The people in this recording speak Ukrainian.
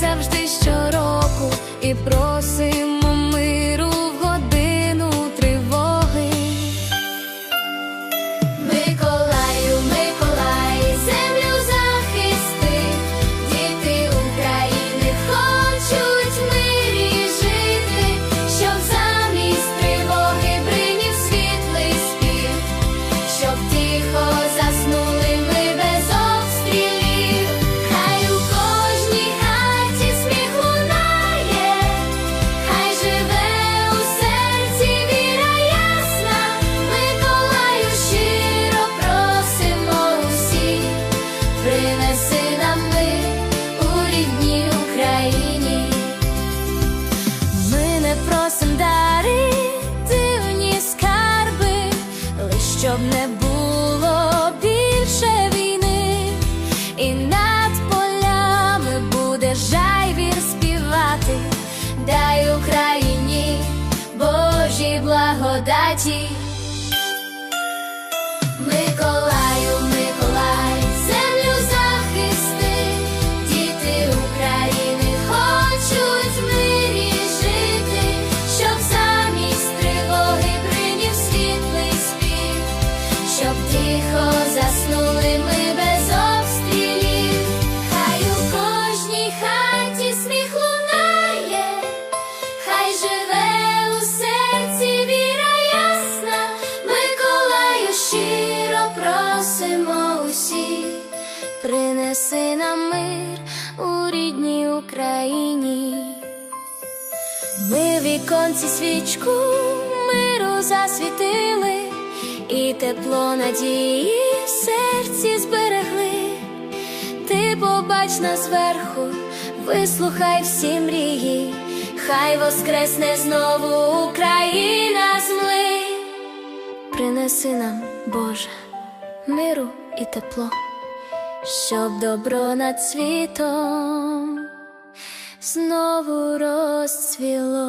завжди щороку, і просимо щоб не було більше війни, і над полями буде жайвір співати, дай Україні Божій благодаті. Принеси нам мир у рідній Україні. Ми віконці свічку миру засвітили, і тепло надії в серці зберегли. Ти побач нас зверху, вислухай всі мрії, хай воскресне знову Україна з мли. Принеси нам, Боже, миру і тепло, щоб добро над світом знову розцвіло.